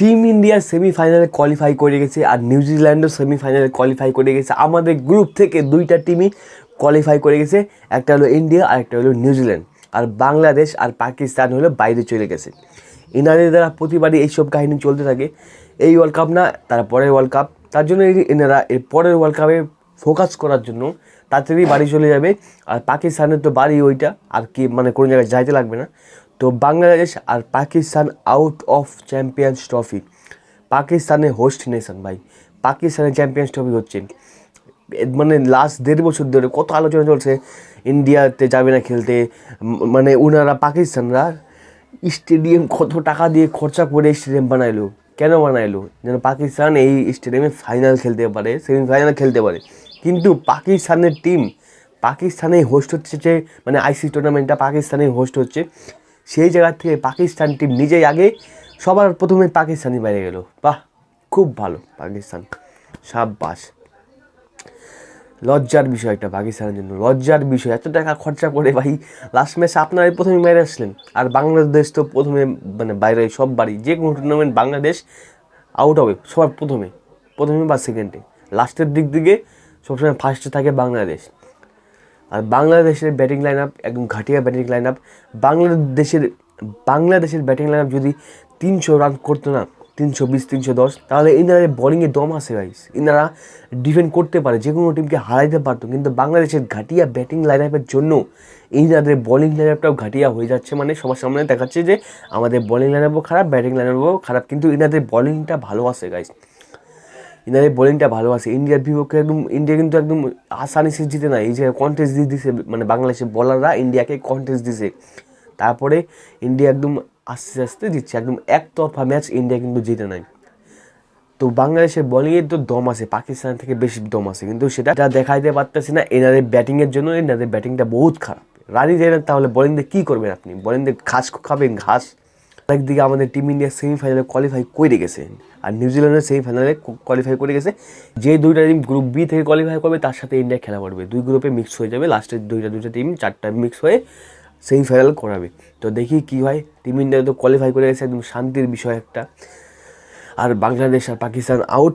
Team India সেমিফাইনালে qualify করে গেছে আর নিউজিল্যান্ডও সেমিফাইনালে কোয়ালিফাই করে গেছে। আমাদের গ্রুপ থেকে দুইটা টিমই কোয়ালিফাই করে গেছে। একটা হলো ইন্ডিয়া আর একটা হলো নিউজিল্যান্ড আর বাংলাদেশ আর পাকিস্তান হলো বাইরে চলে গেছে। ইনাদের দ্বারা প্রতিবারই এইসব কাহিনী চলতে থাকে। এই ওয়ার্ল্ড কাপ না, তার পরের ওয়ার্ল্ড কাপ তার জন্য এনারা এর পরের ওয়ার্ল্ড কাপে ফোকাস করার জন্য তাড়াতাড়ি বাড়ি চলে যাবে। আর পাকিস্তানের তো বাড়ি ওইটা। আর কি মানে কোনো জায়গায় যাইতে লাগবে না। তো বাংলাদেশ আর Pakistan out of champions trophy পাকিস্তানে হোস্ট নেশন ভাই। পাকিস্তানের চ্যাম্পিয়ন্স ট্রফি হচ্ছে। মানে লাস্ট দেড় বছর ধরে কত আলোচনা চলছে। ইন্ডিয়াতে যাবে না খেলতে। মানে ওনারা পাকিস্তানরা স্টেডিয়াম কত টাকা দিয়ে খরচা করে স্টেডিয়াম বানাইলো। কেন বানাইলো? যেন পাকিস্তান এই স্টেডিয়ামে ফাইনাল খেলতে পারে সেমিফাইনাল খেলতে পারে। কিন্তু পাকিস্তানের টিম পাকিস্তানে হোস্ট হচ্ছে মানে আইসি টুর্নামেন্টটা পাকিস্তানে হোস্ট হচ্ছে। সেই জায়গা থেকে পাকিস্তান টিম নিজেই আগে, সবার প্রথমে পাকিস্তানি বাইরে গেল। বাহ, খুব ভালো পাকিস্তান। সাব্বাস। লজ্জার বিষয় একটা পাকিস্তানের জন্য, লজ্জার বিষয়। এত টাকা খরচা করে ভাই লাস্ট ম্যাচ আপনারাই প্রথমে বাইরে আসলেন। আর বাংলাদেশ তো প্রথমে মানে বাইরে সব বাড়ি, যে কোনো টুর্নামেন্ট বাংলাদেশ আউট হবে, সবার প্রথমে। প্রথমে বা সেকেন্ডে লাস্টের দিক দিকে সবসময় ফার্স্টে থাকে বাংলাদেশ। আর বাংলাদেশের ব্যাটিং লাইন আপ একদম ঘাটিয়া ব্যাটিং লাইন আপ বাংলাদেশের বাংলাদেশের ব্যাটিং লাইন আপ যদি তিনশো রান করতো না, তিনশো বিশ, তিনশো দশ, তাহলে ইনারা বোলিংয়ে দম আছে গাইস ইনারা ডিফেন্ড করতে পারে যে কোনো টিমকে হারাইতে পারতো, কিন্তু বাংলাদেশের ঘাটিয়া ব্যাটিং লাইন আপের জন্য ইনাদের বোলিং লাইন আপটাও ঘাটিয়া হয়ে যাচ্ছে। মানে সবার সামনে দেখাচ্ছে যে আমাদের বলিং লাইন আপও খারাপ ব্যাটিং লাইন আপও খারাপ, কিন্তু ইনাদের বোলিংটা ভালো আছে গাইস ইনাদের বোলিংটা ভালো আছে ইন্ডিয়ার বিপক্ষে একদম, ইন্ডিয়া কিন্তু একদম আসানি সে জিতে না এই যে কন্টেস্ট দিয়ে দিছে মানে বাংলাদেশের বলাররা ইন্ডিয়াকে কন্টেস্ট দিছে। তারপরে ইন্ডিয়া একদম আস্তে আস্তে জিতছে। একদম একতরফা ম্যাচ ইন্ডিয়া কিন্তু জিতে নাই। তো বাংলাদেশের বোলিংয়ের তো দম আছে, পাকিস্তান থেকে বেশি দম আছে। কিন্তু সেটা দেখাইতে পারতেছি না, এনাদের ব্যাটিংয়ের জন্য, এনাদের ব্যাটিংটা বহুত খারাপ। রানি যায় না তাহলে বোলিং দিয়ে কী করবেন আপনি? বোলিং দিয়ে ঘাস খাবেন, ঘাস। একদিকে আমাদের টিম ইন্ডিয়া সেমিফাইনালে কোয়ালিফাই করে গেছে। আর নিউজিল্যান্ডের সেমিফাইনালে কোয়ালিফাই করে গেছে। যে দুইটা টিম গ্রুপ বি থেকে কোয়ালিফাই করবে, তার সাথে ইন্ডিয়া খেলা করবে দুই গ্রুপে মিক্স হয়ে যাবে। লাস্টের দুইটা দুইটা টিম চারটা মিক্স হয়ে সেমিফাইনাল করাবে। তো দেখি কি হয়। টিম ইন্ডিয়া তো কোয়ালিফাই করে গেছে। একদম শান্তির বিষয় একটা। আর বাংলাদেশ আর পাকিস্তান আউট